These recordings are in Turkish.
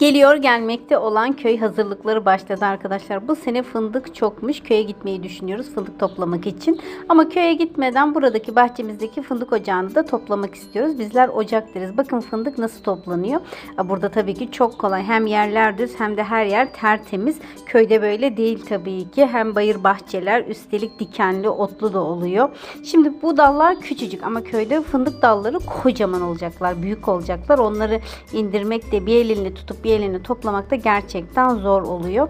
Geliyor gelmekte olan köy hazırlıkları başladı arkadaşlar. Bu sene fındık çokmuş. Köye gitmeyi düşünüyoruz fındık toplamak için. Ama köye gitmeden buradaki bahçemizdeki fındık ocağını da toplamak istiyoruz. Bizler ocak deriz. Bakın fındık nasıl toplanıyor. Burada tabii ki çok kolay. Hem yerler düz hem de her yer tertemiz. Köyde böyle değil tabii ki. Hem bayır bahçeler üstelik dikenli otlu da oluyor. Şimdi bu dallar küçücük ama köyde fındık dalları kocaman olacaklar. Büyük olacaklar. Onları indirmek de bir elini tutup bir elini toplamak da gerçekten zor oluyor.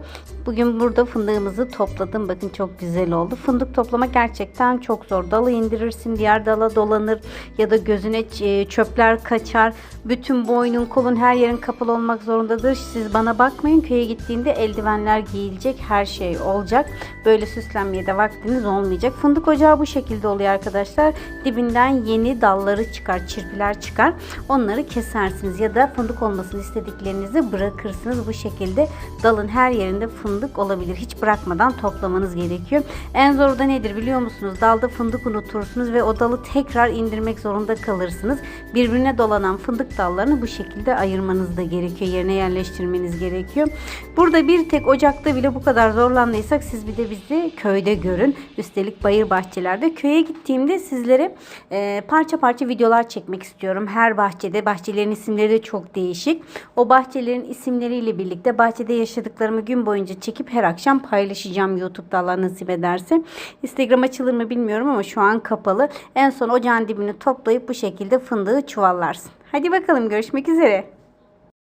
Bugün burada fındığımızı topladım. Bakın çok güzel oldu. Fındık toplamak gerçekten çok zor. Dalı indirirsin, diğer dala dolanır ya da gözüne ç- çöpler kaçar. Bütün boynun, kolun her yerin kapalı olmak zorundadır. Siz bana bakmayın. Köye gittiğinde eldivenler giyilecek, her şey olacak. Böyle süslenmeye de vaktiniz olmayacak. Fındık ocağı bu şekilde oluyor arkadaşlar. Dibinden yeni dalları çıkar, çirpiler çıkar. Onları kesersiniz ya da fındık olmasını istediklerinizi bırakırsınız. Bu şekilde dalın her yerinde fındık olabilir. Hiç bırakmadan toplamanız gerekiyor. En zoru da nedir biliyor musunuz? Dalda fındık unutursunuz ve o dalı tekrar indirmek zorunda kalırsınız. Birbirine dolanan fındık dallarını bu şekilde ayırmanız da gerekiyor. Yerine yerleştirmeniz gerekiyor. Burada bir tek ocakta bile bu kadar zorlandıysak siz bir de bizi köyde görün. Üstelik bayır bahçelerde. Köye gittiğimde sizlere e, parça parça videolar çekmek istiyorum. Her bahçede bahçelerin isimleri de çok değişik. O bahçelerin isimleriyle birlikte bahçede yaşadıklarımı gün boyunca çekip her akşam paylaşacağım YouTube'da Allah nasip ederse. Instagram açılır mı bilmiyorum ama şu an kapalı. En son ocağın dibini toplayıp bu şekilde fındığı çuvallarsın. Hadi bakalım görüşmek üzere.